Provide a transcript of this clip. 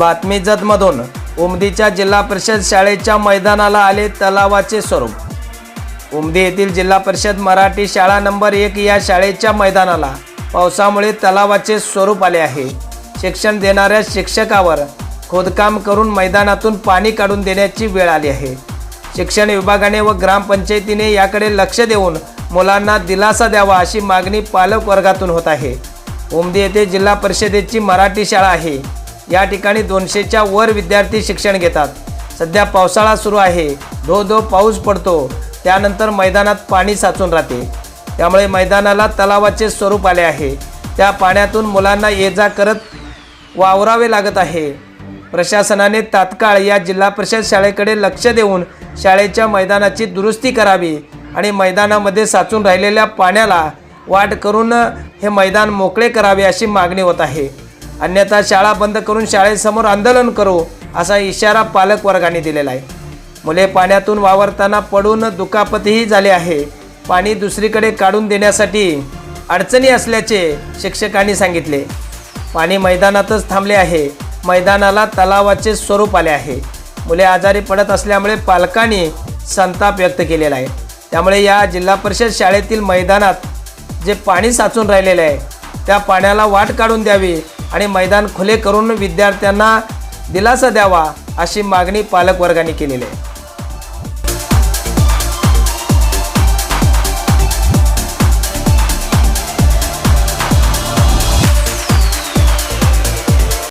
बातमी जतमधून उमदीच्या जिल्हा परिषद शाळेच्या मैदानाला आले तलावाचे स्वरूप. उमदी येथील जिल्हा परिषद मराठी शाळा नंबर एक या शाळेच्या मैदानाला पावसामुळे तलावाचे स्वरूप आले आहे. शिक्षण देणाऱ्या शिक्षकावर खोदकाम करून मैदानातून पाणी काढून देण्याची वेळ आली आहे. शिक्षण विभागाने व ग्रामपंचायतीने याकडे लक्ष देऊन मुलांना दिलासा द्यावा अशी मागणी पालक वर्गातून होत आहे. उमदी येथे जिल्हा परिषदेची मराठी शाळा आहे. या ठिकाणी दोनशेच्या वर विद्यार्थी शिक्षण घेतात. सध्या पावसाळा सुरू आहे. धो धो पाऊस पडतो. त्यानंतर मैदानात पाणी साचून राहते. त्यामुळे मैदानाला तलावाचे स्वरूप आले आहे. त्या पाण्यातून मुलांना ये जा करत वावरावे लागत आहे. प्रशासनाने तात्काळ या जिल्हा परिषद शाळेकडे लक्ष देऊन शाळेच्या मैदानाची दुरुस्ती करावी आणि मैदानामध्ये साचून राहिलेल्या पाण्याला वाट करून हे मैदान मोकळे करावे अशी मागणी होत आहे. अन्यथा शाळा बंद करून शाळेसमोर आंदोलन करू असा इशारा पालक वर्गाने दिलेला आहे. मुले पाण्यातून वावरताना पडून दुखापतही झाले आहे. पाणी दुसरीकडे काढून देण्यासाठी अडचणी असल्याचे शिक्षकांनी सांगितले. पाणी मैदानातच थांबले आहे. मैदानाला तलावाचे स्वरूप आले आहे. मुले आजारी पडत असल्यामुळे पालकांनी संताप व्यक्त केलेला आहे. त्यामुळे या जिल्हा परिषद शाळेतील मैदानात जे पाणी साचून राहिलेले आहे त्या पाण्याला वाट काढून द्यावी आणि मैदान खुले करून विद्यार्थ्यांना दिलासा द्यावा अशी मागणी पालकवर्गाने केलेली आहे.